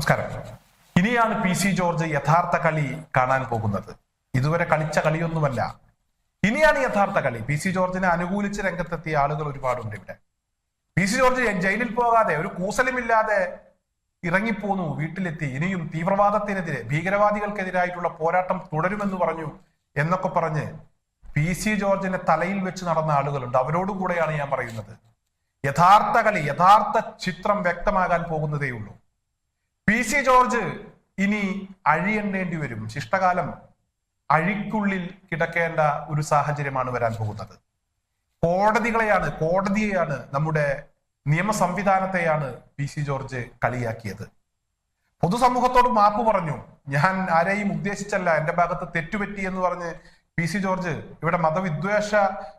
നമസ്കാരം. ഇനിയാണ് P C George യഥാർത്ഥ കളി കാണാൻ പോകുന്നത്. ഇതുവരെ കളിച്ച കളിയൊന്നുമല്ല. ഇനിയാണ് യഥാർത്ഥ കളി. പി സി ജോർജിനെ അനുകൂലിച്ച് രംഗത്തെത്തിയ ആളുകൾ ഒരുപാടുണ്ട് ഇവിടെ. പി സി ജോർജ് ജയിലിൽ പോകാതെ ഒരു കൂസലുമില്ലാതെ ഇറങ്ങിപ്പോന്നു വീട്ടിലെത്തി. ഇനിയും തീവ്രവാദത്തിനെതിരെ ഭീകരവാദികൾക്കെതിരായിട്ടുള്ള പോരാട്ടം തുടരുമെന്ന് പറഞ്ഞു എന്നൊക്കെ പറഞ്ഞ് പി സി ജോർജിനെ തലയിൽ വെച്ച് നടന്ന ആളുകളുണ്ട്. അവരോടുകൂടെയാണ് ഞാൻ പറയുന്നത്. യഥാർത്ഥ കളി യഥാർത്ഥ ചിത്രം വ്യക്തമാകാൻ പോകുന്നതേ ഉള്ളൂ പി സി ജോർജ് ഇനി അഴിയണ്ടേണ്ടി വരും. ശിഷ്ടകാലം അഴിക്കുള്ളിൽ കിടക്കേണ്ട ഒരു സാഹചര്യമാണ് വരാൻ പോകുന്നത്. കോടതികളെയാണ് കോടതിയെയാണ് നമ്മുടെ നിയമ സംവിധാനത്തെയാണ് പി സി ജോർജ് കളിയാക്കിയത്. പൊതുസമൂഹത്തോട് മാപ്പ് പറഞ്ഞു. ഞാൻ ആരെയും ഉദ്ദേശിച്ചല്ല എന്റെ ഭാഗത്ത് തെറ്റുപറ്റി എന്ന് പറഞ്ഞ് പി സി ജോർജ് ഇവിടെ മതവിദ്വേഷ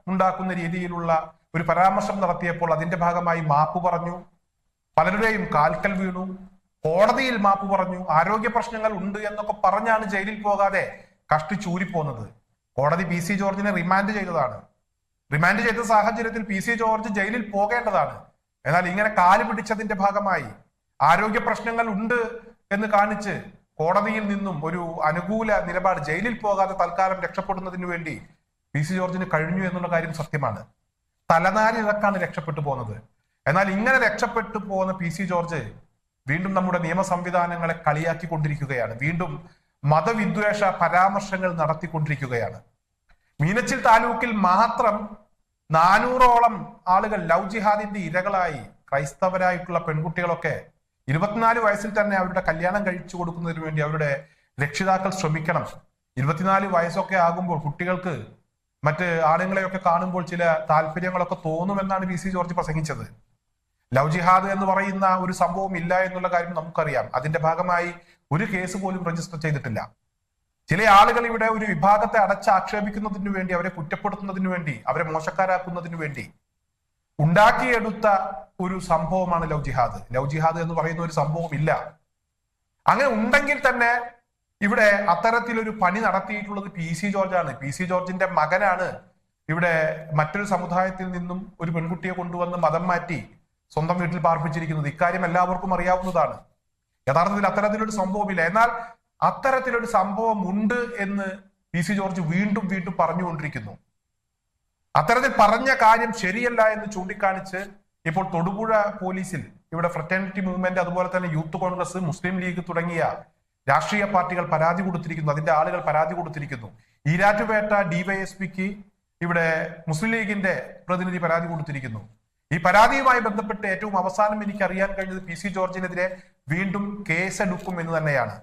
ഉണ്ടാക്കുന്ന രീതിയിലുള്ള ഒരു പരാമർശം നടത്തിയപ്പോൾ അതിന്റെ ഭാഗമായി മാപ്പ് പറഞ്ഞു. പലരുടെയും കാൽക്കൽ വീണു. കോടതിയിൽ മാപ്പ് പറഞ്ഞു ആരോഗ്യ പ്രശ്നങ്ങൾ ഉണ്ട് എന്നൊക്കെ പറഞ്ഞാണ് ജയിലിൽ പോകാതെ കഷ്ടിച്ചൂരിപ്പോന്നത് കോടതി പി സി ജോർജിനെ റിമാൻഡ് ചെയ്തതാണ്. റിമാൻഡ് ചെയ്ത സാഹചര്യത്തിൽ പി സി ജോർജ് ജയിലിൽ പോകേണ്ടതാണ്. എന്നാൽ ഇങ്ങനെ കാൽ പിടിച്ചതിന്റെ ഭാഗമായി ആരോഗ്യ പ്രശ്നങ്ങൾ ഉണ്ട് എന്ന് കാണിച്ച് കോടതിയിൽ നിന്നും ഒരു അനുകൂല നിലപാട് ജയിലിൽ പോകാതെ തൽക്കാലം രക്ഷപ്പെടുന്നതിന് വേണ്ടി പി സി ജോർജിന് കഴിഞ്ഞു എന്നുള്ള കാര്യം സത്യമാണ്. തലനാരിഴക്കാണ് രക്ഷപ്പെട്ടു പോകുന്നത് എന്നാൽ ഇങ്ങനെ രക്ഷപ്പെട്ടു പോകുന്ന പി സി ജോർജ് വീണ്ടും നമ്മുടെ നിയമ സംവിധാനങ്ങളെ കളിയാക്കിക്കൊണ്ടിരിക്കുകയാണ്. വീണ്ടും മതവിദ്വേഷ പരാമർശങ്ങൾ നടത്തിക്കൊണ്ടിരിക്കുകയാണ്. മീനച്ചിൽ താലൂക്കിൽ മാത്രം നാനൂറോളം ആളുകൾ ലവ് ജിഹാദിന്റെ ഇരകളായി ക്രൈസ്തവരായിട്ടുള്ള പെൺകുട്ടികളൊക്കെ ഇരുപത്തിനാല് വയസ്സിൽ തന്നെ അവരുടെ കല്യാണം കഴിച്ചു കൊടുക്കുന്നതിന് വേണ്ടി അവരുടെ രക്ഷിതാക്കൾ ശ്രമിക്കണം. ഇരുപത്തിനാല് വയസ്സൊക്കെ ആകുമ്പോൾ കുട്ടികൾക്ക് മറ്റ് ആണുങ്ങളെയൊക്കെ കാണുമ്പോൾ ചില താല്പര്യങ്ങളൊക്കെ തോന്നുമെന്നാണ് വി സി ജോർജ് പ്രസംഗിച്ചത്. ലവ് ജിഹാദ് എന്ന് പറയുന്ന ഒരു സംഭവം ഇല്ല എന്നുള്ള കാര്യം നമുക്കറിയാം. അതിന്റെ ഭാഗമായി ഒരു കേസ് പോലും രജിസ്റ്റർ ചെയ്തിട്ടില്ല. ചില ആളുകൾ ഇവിടെ ഒരു വിഭാഗത്തെ അടച്ച് ആക്ഷേപിക്കുന്നതിന് വേണ്ടി അവരെ കുറ്റപ്പെടുത്തുന്നതിന് വേണ്ടി അവരെ മോശക്കാരാക്കുന്നതിന് വേണ്ടി ഉണ്ടാക്കിയെടുത്ത ഒരു സംഭവമാണ് ലവ് ജിഹാദ്. ലവ് ജിഹാദ് എന്ന് പറയുന്ന ഒരു സംഭവം ഇല്ല. അങ്ങനെ ഉണ്ടെങ്കിൽ തന്നെ ഇവിടെ അത്തരത്തിലൊരു പണി നടത്തിയിട്ടുള്ളത് പി സി ജോർജാണ്. പി സി ജോർജിന്റെ മകനാണ് ഇവിടെ മറ്റൊരു സമുദായത്തിൽ നിന്നും ഒരു പെൺകുട്ടിയെ കൊണ്ടുവന്ന് മതം മാറ്റി സ്വന്തം വീട്ടിൽ പാർപ്പിച്ചിരിക്കുന്നത്. ഇക്കാര്യം എല്ലാവർക്കും അറിയാവുന്നതാണ്. യഥാർത്ഥത്തിൽ അത്തരത്തിലൊരു സംഭവമില്ല. എന്നാൽ അത്തരത്തിലൊരു സംഭവം ഉണ്ട് എന്ന് പി സി ജോർജ് വീണ്ടും വീണ്ടും പറഞ്ഞുകൊണ്ടിരിക്കുന്നു. അത്തരത്തിൽ പറഞ്ഞ കാര്യം ശരിയല്ല എന്ന് ചൂണ്ടിക്കാണിച്ച് ഇപ്പോൾ തൊടുപുഴ പോലീസിൽ ഇവിടെ ഫ്രറ്റേണിറ്റി മൂവ്മെന്റ് അതുപോലെ തന്നെ യൂത്ത് കോൺഗ്രസ് മുസ്ലിം ലീഗ് തുടങ്ങിയ രാഷ്ട്രീയ പാർട്ടികൾ പരാതി കൊടുത്തിരിക്കുന്നു. അതിന്റെ ആളുകൾ പരാതി കൊടുത്തിരിക്കുന്നു. ഈരാറ്റുപേട്ട ഡിവൈഎസ്പിക്ക് ഇവിടെ മുസ്ലിം ലീഗിന്റെ പ്രതിനിധി പരാതി കൊടുത്തിരിക്കുന്നു. ഈ പരാതിയുമായി ബന്ധപ്പെട്ട് ഏറ്റവും അവസാനം എനിക്ക് അറിയാൻ കഴിഞ്ഞത് പി സി ജോർജിനെതിരെ വീണ്ടും കേസെടുക്കും എന്ന് തന്നെയാണ്.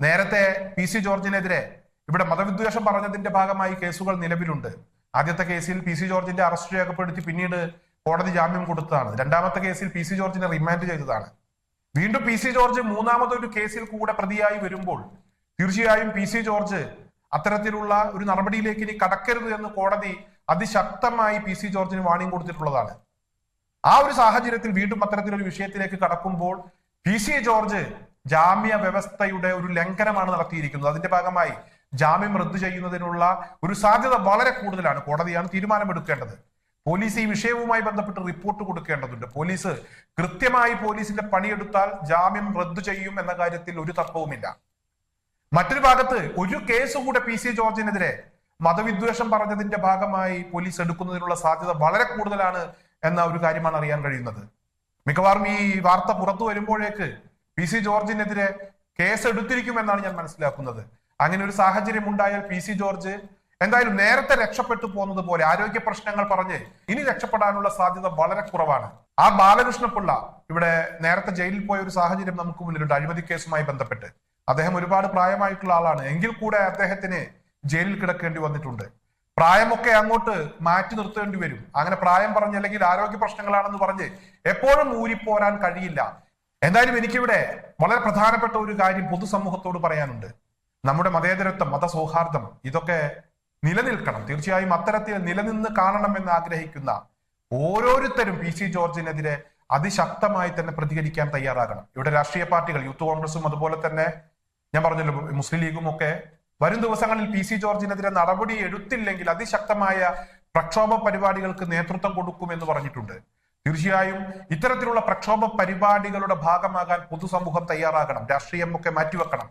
നേരത്തെ പി സി ജോർജിനെതിരെ ഇവിടെ മതവിദ്വേഷം പറഞ്ഞതിന്റെ ഭാഗമായി കേസുകൾ നിലവിലുണ്ട്. ആദ്യത്തെ കേസിൽ പി സി ജോർജിന്റെ അറസ്റ്റ് രേഖപ്പെടുത്തി പിന്നീട് കോടതി ജാമ്യം കൊടുത്തതാണ്. രണ്ടാമത്തെ കേസിൽ പി സി ജോർജിനെ റിമാൻഡ് ചെയ്തതാണ്. വീണ്ടും പി സി ജോർജ് മൂന്നാമതൊരു കേസിൽ കൂടെ പ്രതിയായി വരുമ്പോൾ തീർച്ചയായും പി സി ജോർജ് അത്തരത്തിലുള്ള ഒരു നടപടിയിലേക്ക് ഇനി കടക്കരുത് എന്ന് കോടതി അതിശക്തമായി പി സി ജോർജിന് വാണിംഗ് കൊടുത്തിട്ടുള്ളതാണ്. ആ ഒരു സാഹചര്യത്തിൽ വീണ്ടും അത്തരത്തിലൊരു വിഷയത്തിലേക്ക് കടക്കുമ്പോൾ പി സി ജോർജ് ജാമ്യ വ്യവസ്ഥയുടെ ഒരു ലംഘനമാണ് നടത്തിയിരിക്കുന്നത്. അതിന്റെ ഭാഗമായി ജാമ്യം റദ്ദു ചെയ്യുന്നതിനുള്ള ഒരു സാധ്യത വളരെ കൂടുതലാണ്. കോടതിയാണ് തീരുമാനമെടുക്കേണ്ടത്. പോലീസ് ഈ വിഷയവുമായി ബന്ധപ്പെട്ട് റിപ്പോർട്ട് കൊടുക്കേണ്ടതുണ്ട്. പോലീസ് കൃത്യമായി പോലീസിന്റെ പണിയെടുത്താൽ ജാമ്യം റദ്ദു ചെയ്യും എന്ന കാര്യത്തിൽ ഒരു തർക്കവുമില്ല. മറ്റൊരു ഭാഗത്ത് ഒരു കേസ് കൂടെ പി സി ജോർജിനെതിരെ മതവിദ്വേഷം പറഞ്ഞതിന്റെ ഭാഗമായി പോലീസ് എടുക്കുന്നതിനുള്ള സാധ്യത വളരെ കൂടുതലാണ് എന്ന ഒരു കാര്യമാണ് അറിയാൻ കഴിയുന്നത്. മിക്കവാറും ഈ വാർത്ത പുറത്തു വരുമ്പോഴേക്ക് പി സി ജോർജിനെതിരെ കേസ് എടുത്തിരിക്കുമെന്നാണ് ഞാൻ മനസ്സിലാക്കുന്നത്. അങ്ങനെ ഒരു സാഹചര്യം ഉണ്ടായാൽ പി സി ജോർജ് എന്തായാലും നേരത്തെ രക്ഷപ്പെട്ടു പോകുന്നത് പോലെ ആരോഗ്യ പ്രശ്നങ്ങൾ പറഞ്ഞ് ഇനി രക്ഷപ്പെടാനുള്ള സാധ്യത വളരെ കുറവാണ്. ആ ബാലകൃഷ്ണപിള്ള ഇവിടെ നേരത്തെ ജയിലിൽ പോയ ഒരു സാഹചര്യം നമുക്ക് മുന്നിലുണ്ട് അഴിമതി കേസുമായി ബന്ധപ്പെട്ട്. അദ്ദേഹം ഒരുപാട് പ്രായമായിട്ടുള്ള ആളാണ്. എങ്കിൽ കൂടെ അദ്ദേഹത്തിന് ജയിലിൽ കിടക്കേണ്ടി വന്നിട്ടുണ്ട്. പ്രായമൊക്കെ അങ്ങോട്ട് മാറ്റി നിർത്തേണ്ടി വരും. അങ്ങനെ പ്രായം പറഞ്ഞ് അല്ലെങ്കിൽ ആരോഗ്യ പ്രശ്നങ്ങളാണെന്ന് പറഞ്ഞ് എപ്പോഴും ഊരിപ്പോരാൻ കഴിയില്ല. എന്തായാലും എനിക്കിവിടെ വളരെ പ്രധാനപ്പെട്ട ഒരു കാര്യം പൊതുസമൂഹത്തോട് പറയാനുണ്ട്. നമ്മുടെ മതേതരത്വം മതസൗഹാർദ്ദം ഇതൊക്കെ നിലനിൽക്കണം. തീർച്ചയായും അത്തരത്തിൽ നിലനിന്ന് കാണണമെന്ന് ആഗ്രഹിക്കുന്ന ഓരോരുത്തരും പി സി ജോർജിനെതിരെ അതിശക്തമായി തന്നെ പ്രതികരിക്കാൻ തയ്യാറാകണം. ഇവിടെ രാഷ്ട്രീയ പാർട്ടികൾ യൂത്ത് കോൺഗ്രസും അതുപോലെ തന്നെ ഞാൻ പറഞ്ഞല്ലോ മുസ്ലിം ലീഗും ഒക്കെ വരും ദിവസങ്ങളിൽ പി സി ജോർജിനെതിരെ നടപടി എടുത്തില്ലെങ്കിൽ അതിശക്തമായ പ്രക്ഷോഭ പരിപാടികൾക്ക് നേതൃത്വം കൊടുക്കുമെന്ന് പറഞ്ഞിട്ടുണ്ട്. തീർച്ചയായും ഇത്തരത്തിലുള്ള പ്രക്ഷോഭ പരിപാടികളുടെ ഭാഗമാകാൻ പൊതുസമൂഹം തയ്യാറാകണം. രാഷ്ട്രീയം ഒക്കെ മാറ്റിവെക്കണം.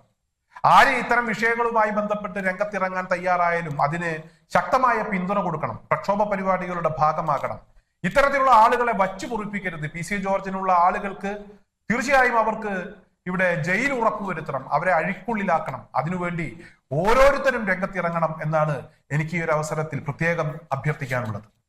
ആര് ഇത്തരം വിഷയങ്ങളുമായി ബന്ധപ്പെട്ട് രംഗത്തിറങ്ങാൻ തയ്യാറായാലും അതിന് ശക്തമായ പിന്തുണ കൊടുക്കണം. പ്രക്ഷോഭ പരിപാടികളുടെ ഭാഗമാകണം. ഇത്തരത്തിലുള്ള ആളുകളെ വച്ചു പൊറിപ്പിക്കരുത്. പി സി ജോർജിനുള്ള ആളുകൾക്ക് തീർച്ചയായും അവർക്ക് ഇവിടെ ജയിൽ ഉറപ്പുവരുത്തണം. അവരെ അഴിക്കുള്ളിലാക്കണം. അതിനുവേണ്ടി ഓരോരുത്തരും രംഗത്തിറങ്ങണം എന്നാണ് എനിക്ക് ഈ ഒരു അവസരത്തിൽ പ്രത്യേകം അഭ്യർത്ഥിക്കാനുള്ളത്.